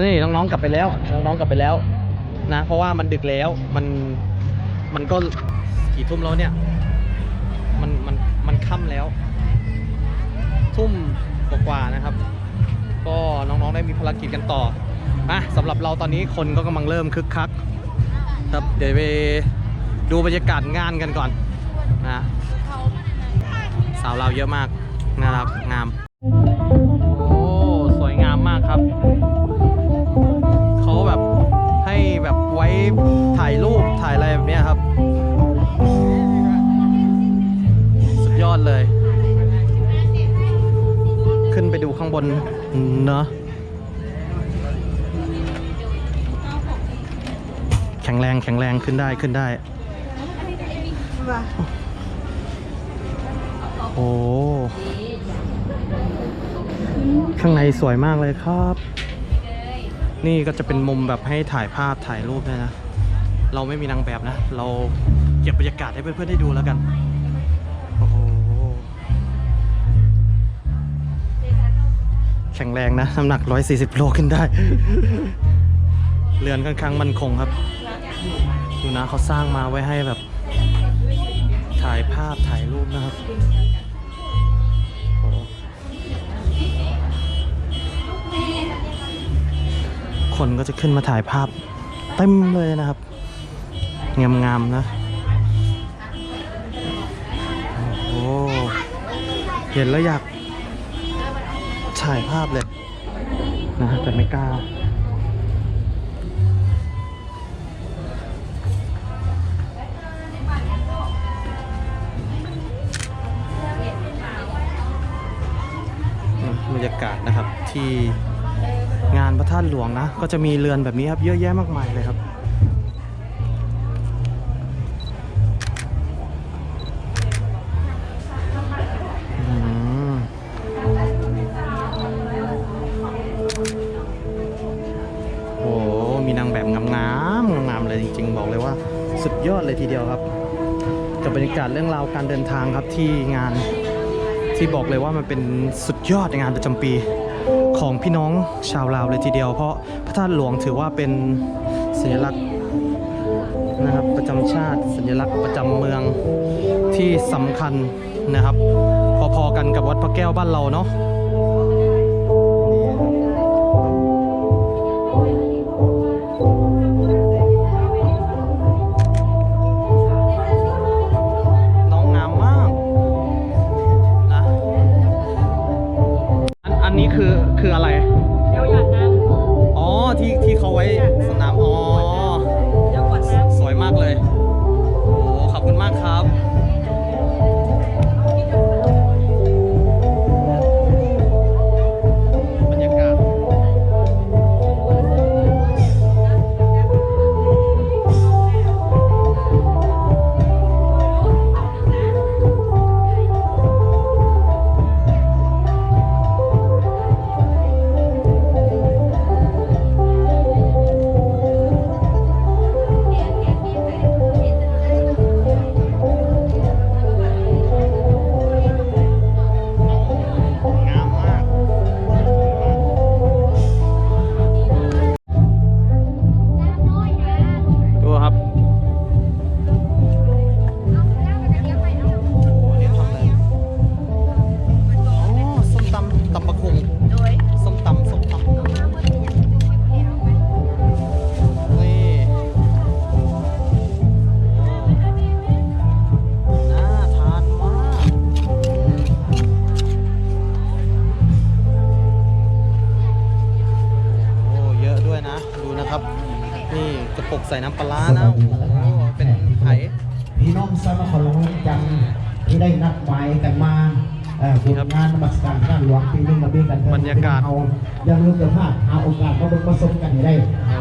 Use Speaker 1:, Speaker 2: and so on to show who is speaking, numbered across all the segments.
Speaker 1: นี่น้องๆกลับไปแล้ว น้องๆกลับไปแล้ว นะ เพราะว่ามันดึกแล้วมันมันก็กี่ทุ่มแล้วเนี่ย มันมันมันค่ำแล้ว ทุ่มกว่าๆนะครับ ก็น้องๆได้มีภารกิจกันต่ออะสำหรับเราตอนนี้คนก็กำลังเริ่มคึกคัก ครับเดี๋ยวไปดูบรรยากาศงานกันก่อนนะสาวเราเยอะมากน่ารักงาม โอ้ สวยงามมากครับ ถ่ายรูปถ่ายอะไรแบบนี้ครับ สุดยอดเลย ขึ้นไปดูข้างบนเนอะแข็งแรงแข็งแรงขึ้นได้ขึ้นได้ โอ้ข้างในสวยมากเลยครับ นี่ก็จะเป็นมุมแบบให้ถ่ายภาพถ่ายรูปด้นะ เราไม่มีนางแบบนะ เราเก็บบรรยากาศให้เพื่อนๆได้ดูแล้วกัน โอ้โห แข็งแรงนะ น้ำหนัก 140 โลขึ้นได้ เรือนค่อนข้างมั่นคงครับ ดูนะเขาสร้างมาไว้ให้แบบ ถ่ายภาพถ่ายรูปนะครับ คนก็จะขึ้นมาถ่ายภาพเต็มเลยนะครับ งามๆนะ โอ้เห็นแล้วอยากถ่ายภาพเลยนะแต่ไม่กล้าบรรยากาศนะครับที่ งานพระธาตุหลวงนะ ก็จะมีเรือนแบบนี้ครับ เยอะแยะมากมายเลยครับอืมโอ้มีนางแบบงามๆงามๆเลยจริง ๆ บอกเลยว่าสุดยอดเลยทีเดียวครับ กับบรรยากาศเรื่องราวการเดินทางครับที่งานที่บอกเลยว่ามันเป็นสุดยอดงานประจำปี ของพี่น้องชาวลาวเลยทีเดียว เพราะพระธาตุหลวงถือว่าเป็นสัญลักษณ์นะครับประจำชาติ สัญลักษณ์ประจำเมืองที่สำคัญนะครับ พอๆกันกับวัดพระแก้วบ้านเราเนาะ ใส่น้ำปลาร้านะโอ้โหเป็นไห
Speaker 2: พี่น้องสามขอลงจังที่ได้นัดหมายกันมาเอ่อบุญงานนมัสการพระหลวงปีนี้มาเบี้กัน
Speaker 1: บรรยากาศ
Speaker 2: เอายังลืมจะพลาดหาโอกาสมาดูประสบกันให้ได้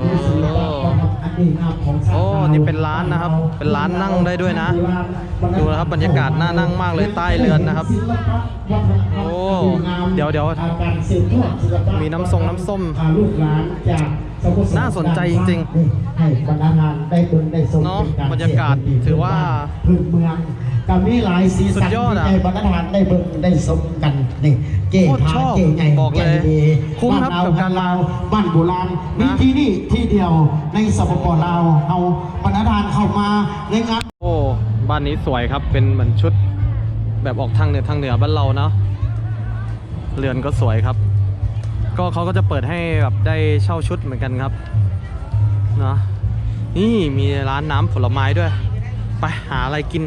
Speaker 2: มีศิลปะวัฒนธรรมอันดีงามของชาติ
Speaker 1: โอ้
Speaker 2: ลาว
Speaker 1: นี่เป็นร้านนะครับ เป็นร้านนั่งได้ด้วยนะ ดูนะครับบรรยากาศน่านั่งมากเลยใต้เรือนนะครับ
Speaker 2: ศิลปะวัฒนธรรม
Speaker 1: โอ้
Speaker 2: อันงาม
Speaker 1: เดี๋ยวเดี๋ยว
Speaker 2: อาการสืบทอดศิลปะ
Speaker 1: มีน้ำทรงน้ำส้ม
Speaker 2: อ่าลูกหลานจาก สมุทรสงครม
Speaker 1: น่าสนใจจริง
Speaker 2: ให้บรรดางานได้บุญได้สม
Speaker 1: เนอะ
Speaker 2: ป็น
Speaker 1: บรรยากาศถือว่า
Speaker 2: พื้นเมืองก็มีหลายสี
Speaker 1: สุ
Speaker 2: สัน
Speaker 1: ดยอดอะ
Speaker 2: ที่ได้บรรทานได้เบิ่งได้สมกันนี่เก๋
Speaker 1: โคตร
Speaker 2: พา
Speaker 1: ชอบ
Speaker 2: เก๋ใหญ่
Speaker 1: บอกเลย
Speaker 2: ใหญ่ดี
Speaker 1: คุ้มครับ
Speaker 2: บ้าน
Speaker 1: กับการ
Speaker 2: เราบ้านโบราณมี
Speaker 1: นะ
Speaker 2: ที่นี่ที่เดียวในสปปลาวเอาบรรทานเข้ามาในงาน
Speaker 1: โอ้บ้านนี้สวยครับเป็นเหมือนชุดแบบออกทางเหนือทางเหนือบ้านเราเนาะเรือนก็สวยครับ ก็เขาก็จะเปิดให้แบบได้เช่าชุดเหมือนกันครับเนาะนี่มีร้านน้ำผลไม้ด้วย ไปหาอะไรกิน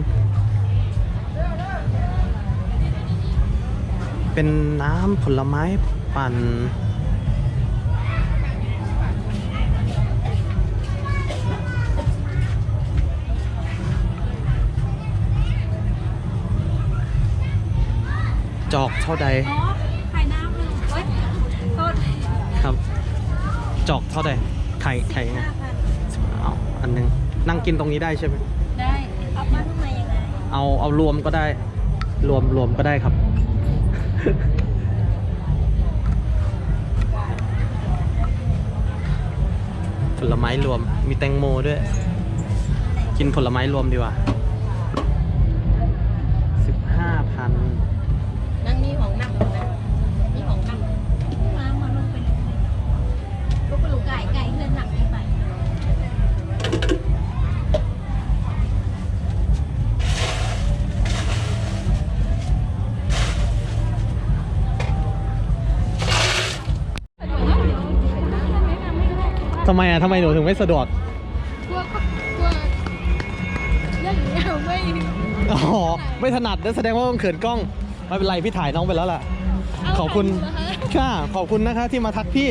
Speaker 1: เป็นน้ำผลไม้ปั่นจอกเท่าใด ครับ จอกเท่าใดไข่ไข่ยังไง
Speaker 3: ห้าพัน
Speaker 1: เอาอันหนึงนั่งกินตรงนี้ได้ใช่ไหม
Speaker 3: ได้เอามาข้างในยังไง
Speaker 1: เอาเอารวมก็ได้ รวมรวมก็ได้ครับ ผลไม้รวมมีแตงโมด้วย กินผลไม้รวมดีกว่า
Speaker 3: ไม
Speaker 1: อะทำไมหนูถึงไม่สะดวก
Speaker 3: กลัวกลัวเรื่องนี้ไม่
Speaker 1: อ๋อ ไม่ถนัดนั่นแสดงว่าต้องเขินกล้อง ไม่เป็นไรพี่ถ่ายน้องไปแล้วล่ะขอบคุณค่ะ ขอบคุณนะคะที่มาทักพี่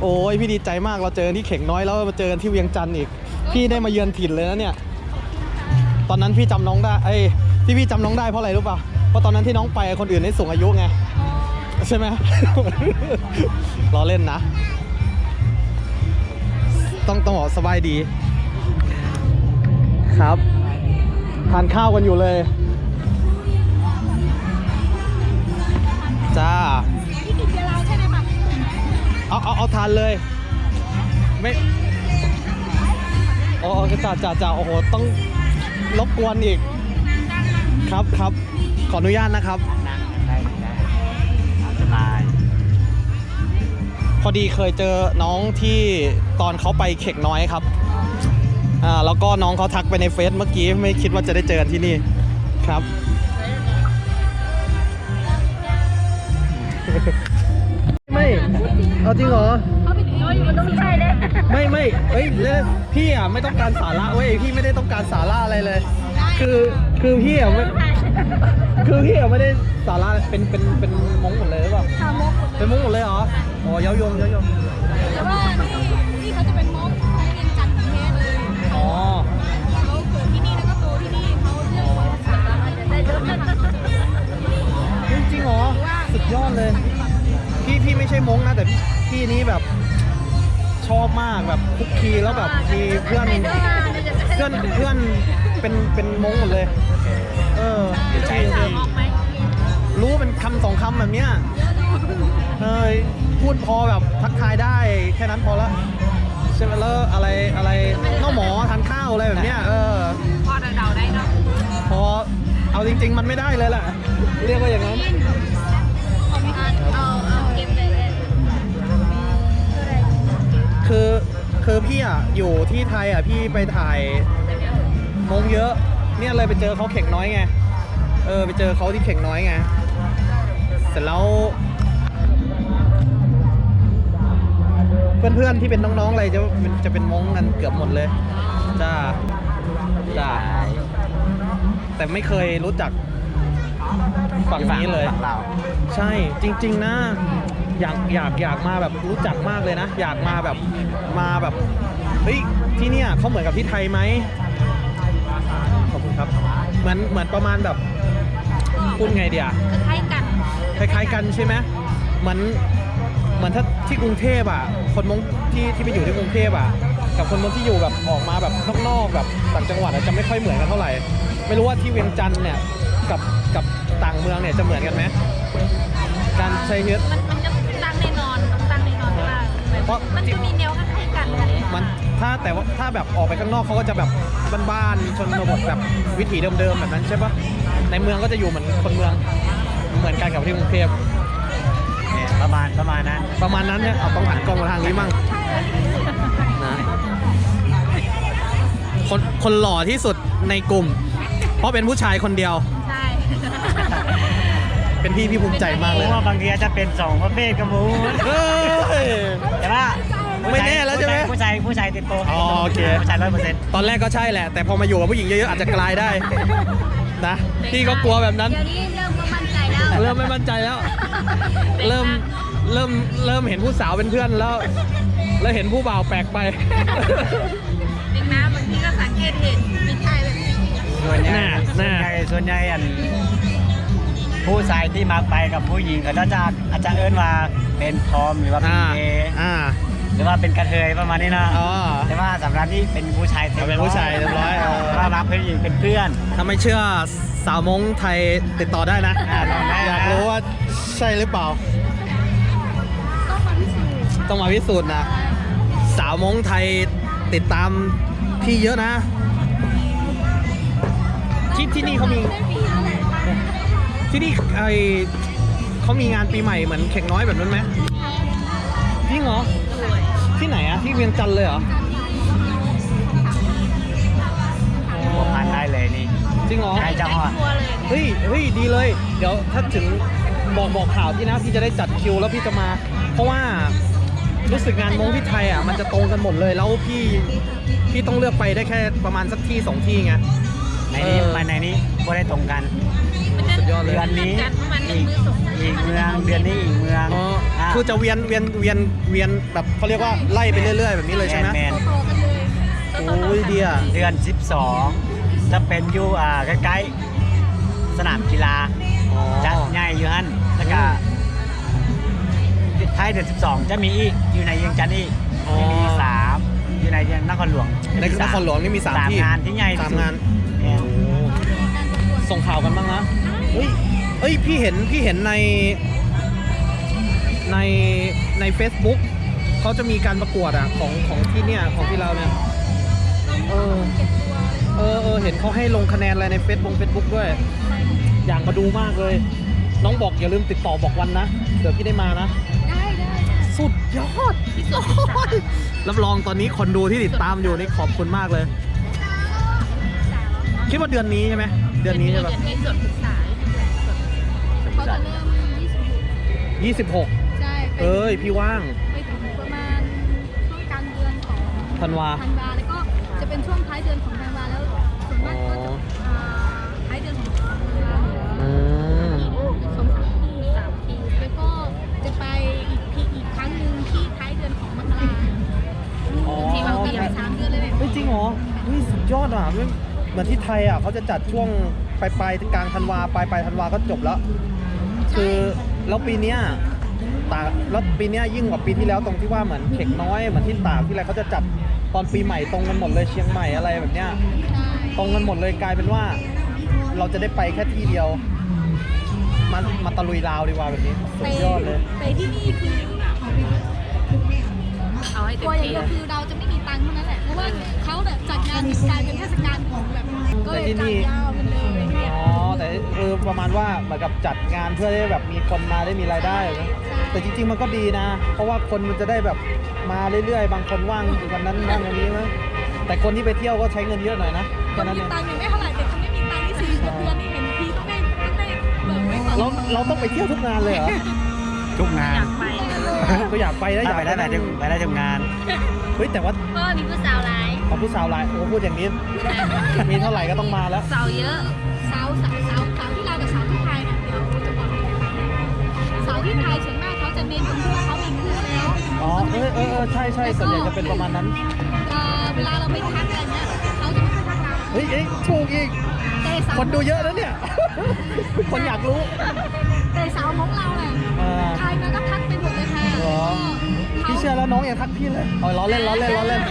Speaker 1: โอ้ยพี่ดีใจมากเราเจอที่เข่งน้อยแล้วมาเจอกันที่เวียงจันทร์อีก พี่ได้มาเยือนถิ่นเลยนะเนี่ย ตอนนั้นพี่จำน้องได้ไอ้ยที่พี่จำน้องได้เพราะอะไรรู้ป่ะเพราะตอนนั้นที่น้องไปคนอื่นได้สูงอายุไงใช่ไหม ล้อเล่นนะ ต้องต้องบอกสบายดี ครับ ทานข้าวกันอยู่เลย จ้า
Speaker 3: เอา
Speaker 1: เอาเอาทานเลย ไม่อ๋ออ๋อจ่าจ่าจ่าโอ้โห ต้องรบกวนอีก ครับครับ ขออนุญาตนะครับ พอดีเคยเจอน้องที่ตอนเขาไปเข็กน้อยครับอ่าแล้วก็น้องเขาทักไปในเฟซเมื่อกี้ไม่คิดว่าจะได้เจอกันที่นี่ครับ ไม่เอาจริงเหรอ
Speaker 3: เขาเป็นเอ้ยมันต้องใช่เลย
Speaker 1: ไม่ไม่เอ้ยเอ้ยพี่อะไม่ต้องการสาระเว้ยพี่ไม่ได้ต้องการสาระอะไรเลย คือคือพี่อะไม่คือพี่อะไม่ได้สาระเป็นเป็นเป็นมงหมดเลยหรือเปล่า
Speaker 3: ชามก
Speaker 1: เป็นมงหมดเลยเหรอ อ๋อเย้ายงเย้ายง
Speaker 3: แต่ว่าที่ที่เขาจะเป็นมงใช้เรียนจันทร์แท้เลย
Speaker 1: อ๋อ
Speaker 3: เขาเกิดที่นี่แล้วก็โตที่นี่เขาเรื่องภาษาได้เยอะ
Speaker 1: เฮ้ยจริงเหรอสุดยอดเลย พี่พี่ไม่ใช่มงนะ แต่พี่พี่นี้แบบชอบมากแบบคุกคีแล้วแบบมีเพื่อนเพื่อนเพื่อนเป็นเป็นมงหมดเลย เออจริงจริง
Speaker 3: มองไหม
Speaker 1: รู้เป็นคำสองคำแบบเนี้ยเฮ้ย พูดพอแบบทักทายได้แค่นั้นพอละใช่ไหมแล้วอะไรอะไรน้องหมอทานข้าวอะไรแบบเนี้ยเออ
Speaker 3: พอเดาได้เนาะ
Speaker 1: พอเอาจริง ๆ มันไม่ได้เลยแหละเรียกว่าอย่างนั้น
Speaker 3: เอาเอาเก็บเลย
Speaker 1: คือคือพี่อะอยู่ที่ไทยอะพี่ไปถ่ายมงเยอะ เนี่ยเลยไปเจอเขาเข่งน้อยไงเออไปเจอเขาที่เข่งน้อยไงเสร็จแล้ว เพื่อนๆที่เป็นน้องๆอะไรจะจะเป็นมงกันเกือบหมดเลยจ้าจ้าแต่ไม่เคยรู้จักฝั่งนี้เลย
Speaker 2: ฝั่งเรา
Speaker 1: ใช่จริง ๆ นะ อยากอยากอยากมาแบบรู้จักมากเลยนะ อยากมาแบบมาแบบเฮ้ยที่เนี่ยเขาเหมือนกับที่ไทยไหมขอบคุณครับ เหมือนเหมือนประมาณแบบพูดไงเดีย
Speaker 3: คล้ายกัน
Speaker 1: คล้ายๆกันใช่ไหมเหมือน เหมือนถ้าที่กรุงเทพอะ คนมงที่ที่ไปอยู่ที่กรุงเทพอะ กับคนมงที่อยู่แบบออกมาแบบนอกๆแบบต่างจังหวัดอะจะไม่ค่อยเหมือนกันเท่าไหร่ ไม่รู้ว่าที่เวียงจันทร์เนี่ยกับกับต่างเมืองเนี่ยจะเหมือนกันไหมการใช้ชีวิต
Speaker 3: มันมันจะตั้งแน่นอนต้องตั้งแน่นอนว่าแบบ
Speaker 1: เพราะ
Speaker 3: มันจะมีแนวคล้ายๆกันกัน
Speaker 1: มันถ้าแต่ว่าถ้าแบบออกไปข้างนอกเขาก็จะแบบบ้านๆชนบทแบบวิถีเดิมๆแบบนั้นใช่ปะในเมืองก็จะอยู่เหมือนคนเมืองเหมือนกันกับที่กรุงเทพ
Speaker 4: เนี่ย ประมาณประมาณนั้น
Speaker 1: ประมาณนั้นเนี่ยเอาต้องหันกล้องมาทางนี้มั่งนะคนคนหล่อที่สุดในกลุ่ม เพราะเป็นผู้ชายคนเดียว
Speaker 3: ใช่
Speaker 1: เป็นพี่พี่ภูมิใจมาก
Speaker 4: เพ
Speaker 1: เลย
Speaker 4: ราะว่าบางทีอาจจะเป็นสองประเภทกับหมู
Speaker 1: เฮ้ย
Speaker 4: แต่ว่า
Speaker 1: ไม่แน่แล้วใช่ไหม
Speaker 4: ผู้ชายผู้ชายเต็มโต
Speaker 1: อ๋อโอเค
Speaker 4: ผู้ชายร้อยเปอร์เซ็นต์
Speaker 1: ตอนแรกก็ใช่แหละ แต่พอมาอยู่กับผู้หญิงเยอะๆอาจจะกลายได้นะพี่ก็กลัวแบบนั้น
Speaker 3: เดี๋ยวนี้เริ่มก็มั่นใจ แล้ว
Speaker 1: เริ่มไม่มั่นใจแล้ว เริ่มเริ่มเริ่มเห็นผู้สาวเป็นเพื่อนแล้ว แล้วเห็นผู้บ่าวแปลกไป
Speaker 3: เด็กน้ำบางทีก็สังเกตเห็นมีชายแบบนี้
Speaker 4: ส่วนใหญ่
Speaker 1: น่า
Speaker 4: ส่วน
Speaker 1: น่า
Speaker 4: ใหญ่ส่วนใหญ่อัน ผู้ชายที่มาไปกับผู้หญิงเขาจะอาจจะเอิ้นว่าเป็นทอมหรือว่าเป็น
Speaker 1: อ่า
Speaker 4: เกย์
Speaker 1: อ่า
Speaker 4: หรือว่าเป็นกระเทยประมาณนี้นะ
Speaker 1: อ๋อ
Speaker 4: แต่ว่าสำหรับนี่เป็นผู้ชายเต็ม
Speaker 1: เป็นผู้ชายเรียบร้อยเออ
Speaker 4: ว่ารับผู้หญิงเป็นเพื่อน
Speaker 1: ถ้าไม่เชื่อสาวมงไทยติดต่อได้นะ
Speaker 4: อ่าลองได้นะ
Speaker 1: อยากรู้ว่าใช่หรือเปล่า
Speaker 3: ก็มาพิสูจน์
Speaker 1: ต้องมาพิสูจน์นะ สาวมงไทยติดตามพี่เยอะนะ ที่ที่นี่เขามีที่นี่ไอเขามีงานปีใหม่เหมือนเข่งน้อยแบบนั้นไหมจริงเหรอ ที่ไหนอะที่เวียงจันทร์เลยเหรอ
Speaker 4: ฮ้
Speaker 3: ย
Speaker 1: เฮ้ยดีเลย เดี๋ยวถ้าถึงบอกบอกข่าวที่นะพี่จะได้จัดคิวแล้วพี่จะมา เพราะว่ารู้สึกงานมงที่ไทยอะมันจะตรงกันหมดเลยแล้วพี่พี่ต้องเลือกไปได้แค่ประมาณสักที่สองที่ไง
Speaker 4: ในนี้
Speaker 1: เออ
Speaker 4: มาในนี้ไม่ได้ตรงกัน
Speaker 1: สุดยอดเลย
Speaker 4: เดือนนี้
Speaker 3: ประมาณหนึ่
Speaker 4: อี
Speaker 3: ง
Speaker 4: ก
Speaker 3: มือสอง
Speaker 4: อีกเมืองเดือนนี้อีกเมือง
Speaker 1: อ๋ออาคือจะเวียนเวียนเวียนเวียนแบบเขาเรียกว่าไล่ไปเรื่อยๆแบบนี้เลยใช่ไหม
Speaker 4: แมน
Speaker 3: โตๆกันเลย
Speaker 1: โอ้ยดีอะ
Speaker 4: ๆเดือน 12จะเป็นอยู่อ่าใกล้ๆ สนามกีฬา
Speaker 1: อ๋อ
Speaker 4: จะใหญ่อยู่ฮั่นแล้วก็ท้ายเดือน12 จะมีอีกอยู่ในเวียงจันทร์อีก
Speaker 1: อ๋อ
Speaker 4: จะมีสามอยู่ในนครหลวง
Speaker 1: ในนครหลวงนี่มีสาม
Speaker 4: สาม
Speaker 1: ที่
Speaker 4: งานที่ใหญ่ที่
Speaker 1: สาม
Speaker 4: สุด
Speaker 1: งาน
Speaker 4: แม่น
Speaker 1: ส่งข่าวกันบ้างนะเฮ้ยเฮ้ยพี่เห็นพี่เห็นในในใน Facebook เขาจะมีการประกวดอะของของที่เนี่ยของที่เราเนี่ยเออเออเออเห็นเขาให้ลงคะแนนอะไรใน Facebook Facebook ด้วย อยากมาดูมากเลย น้องบอกอย่าลืมติดต่อบอกวันนะเดี๋ยวพี่ได้มานะ
Speaker 3: ได้ได้
Speaker 1: สุดยอด
Speaker 3: ที่สุด
Speaker 1: โอ้ยรับรองตอนนี้คนดูที่ติดตามอยู่นี่ขอบคุณมากเลย คิดว่าเดือนนี้ใช่ไหมเดือนนี้ใช่ปะ
Speaker 3: เดือนนี้ส่วนศึกษาเขาจะเริ่ม26
Speaker 1: ยี่สิบหก
Speaker 3: ใช่ไป
Speaker 1: เอ้ย พี่ว่าง
Speaker 3: ไปถึงประมาณช่วงกลางเดือนของ
Speaker 1: ธันวา
Speaker 3: ธันวาแล้วก็จะเป็นช่วงท้ายเดือนของ
Speaker 1: มือนที่ไทยอะเขาจะจัดช่วงปลายปลายๆกลางธันวาปลายปลายธันวาก็จบแล้ว คือแล้วปีเนี้ยตากแล้วปีเนี้ยยิ่งกว่าปีที่แล้วตรงที่ว่าเหมือนเข็กน้อยเหมือนที่ตากที่ไรเขาจะจัดตอนปีใหม่ตรงกันหมดเลยเชียงใหม่อะไรแบบเนี้ย
Speaker 3: ใช่
Speaker 1: ตรงกันหมดเลยกลายเป็นว่า เราจะได้ไปแค่ที่เดียว มามาตะลุยลาวดีกว่าแบบนี้สุดยอดเลย
Speaker 3: ไปที่นี่คือเอาให้เต็
Speaker 5: ตั
Speaker 3: ม
Speaker 5: วอย่าง
Speaker 3: ที่
Speaker 5: เดียวคือเราจะไม่มีตังค์เท่านั้นแหละเพราะว่าเขาเนี่ยจัดงานกลายเป็นเทศกาลของแบบ ก็เลยจัดยาวมันเลยเนี่ย
Speaker 1: อ๋อ แต่เออประมาณว่าเหมือนกับจัดงานเพื่อให้แบบมีคนมาได้มีรายได้นะแต่จริง ๆ มันก็ดีนะ เพราะว่าคนมันจะได้แบบมาเรื่อยๆ บางคนว่างวันนั้นว่างวันนี้มั้งแต่คนที่ไปเที่ยวก็ใช้เงินเยอะหน่อยนะ
Speaker 5: ค
Speaker 1: แค่
Speaker 5: น
Speaker 1: นั้น
Speaker 5: มี
Speaker 1: เอง
Speaker 5: ตังค์ยังไม่เท่าไหร่แต่คนไม่มีตังค์ที่สี่เดือนนี่เห็นทีต้องได้ต้องได้เบิกไว้ก่อน
Speaker 1: เราเราต้องไปเที่ยวทุกงานเลยเหรอ
Speaker 4: ทุกงาน
Speaker 3: อยากไป
Speaker 1: ก็อยากไปนะอ
Speaker 4: ถ้ายา
Speaker 1: ก
Speaker 4: ไปได้ไปได้ไปได้ทุกงาน
Speaker 1: เฮ้ยแต่ว่า
Speaker 3: เพราะว่ามีผู้สาวหลาย
Speaker 1: ของ ผู้สาวหลายโอ้พูดอย่างนี้ มีเท่าไหร่ก็ต้องมาแล้ว
Speaker 3: สาวเยอะ
Speaker 5: สาวสาวสาวสาวที่เราวกับสาวที่ไทยเนี่ยเดี๋ยวจะบอกสาวที่ไทยส่วนมากเขาจะเน้นตรงที่ว่าเขามีคู่แล้ว
Speaker 1: อ๋อ เออเออเออใช่ใช่ส่วนใหญ่จะเป็นประมาณนั้น
Speaker 5: เอ่อเวลาเราไปทักอะไรเงี้ยเขาจะไม่ค่อยทักเรา
Speaker 1: เฮ้ยเอ้ยถูกอีก
Speaker 5: แต่สาว
Speaker 1: คนดูเยอะแล้วเนี่ย คนอยากรู้
Speaker 5: แต่สาวของเราเนี่ย
Speaker 1: อ่า
Speaker 5: ไทยมันก็ทักไปหมดเลยค่ะ
Speaker 1: เหรอ
Speaker 5: ก็เขา
Speaker 1: พี่เชื่อแล้วน้องอย่าทักพี่เลยเอาล้อเล่นล้อเล่นล้อเล่น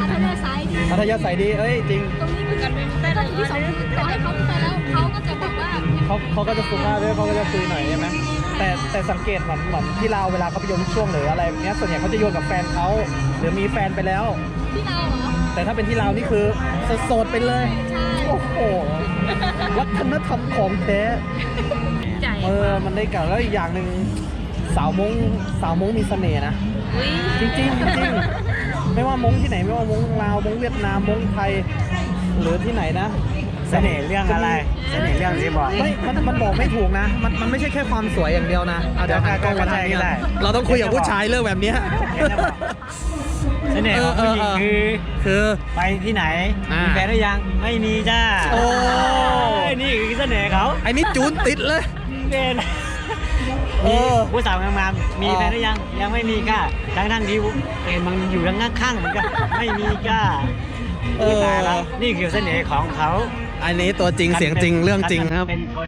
Speaker 5: อัธยาศัยดี
Speaker 1: อัธยาศัยดีเอ้ยจริง
Speaker 5: ตรงนี้เหมือนกันเป็นก็ที่สองคือต่อให้เขาไปแล้วเขาก็จะบอกว่า
Speaker 1: เขาเขาก็จะสุภาพด้วยเขาก็จะคุยหน่อยใช่ไหมแต่แต่สังเกตเหมือนเหมือนที่เราวเวลาเขาไปโยนช่วงหรืออะไรแบบเนี้ยส่วนใหญ่เขาจะโยนกับแฟนเขาหรือมีแฟนไปแล้ว
Speaker 5: ที่เราเหรอ
Speaker 1: แต่ถ้าเป็นที่เราวนี่คือโสดๆไปเลย
Speaker 5: ใช่
Speaker 1: โอ้โห วัฒนธรรมของแท้
Speaker 5: ใจ
Speaker 1: เออมันได้กล่าวแล้วอีกอย่างหนึ่งสาวมงสาวมงมีเสน่ห์นะ จริงๆจริงๆไม่ว่ามงที่ไหนไม่ว่ามงลาวมงเวียดนามมงไทยหรือที่ไหนนะ
Speaker 4: เสน่ห์เรื่องอะไร เสน่ห์เรื่องที่บอก
Speaker 1: ไม่มันมันบอกไม่ถูกนะ มันมันไม่ใช่แค่ความสวยอย่างเดียวนะอะเดี๋ยวหันกล้องมาทางนี้
Speaker 4: ได้
Speaker 1: นะเราต้องคุยกับผู้ชายเรื่องแบบเนี้ย
Speaker 4: เสน่ห์ของผู้หญิง
Speaker 1: เออเออเออ
Speaker 4: คือ
Speaker 1: คือ
Speaker 4: ไปที่ไหน
Speaker 1: อ่ามี
Speaker 4: มีแฟนหรือยัง ไม่มีจ้า
Speaker 1: โอ้
Speaker 4: เอ้ยนี่คือเสน่ห์เขา
Speaker 1: ไอ้นี่จูนติดเลย
Speaker 4: เป็น
Speaker 1: เออ
Speaker 4: ผู้สาวงามๆมี
Speaker 1: อ๋อ
Speaker 4: แฟนหรือยัง ยังไม่มีก้าทั้งทั้งๆที่เห็นมันอยู่ทั้งข้างๆเหมือนกันไม่มีก้า
Speaker 1: เออ
Speaker 4: ตายแล้วนี่คือเสน่ห์ของเขา
Speaker 1: อันนี้ตัวจริงเสียงจริงเรื่องจริงครับ
Speaker 4: เป็นคน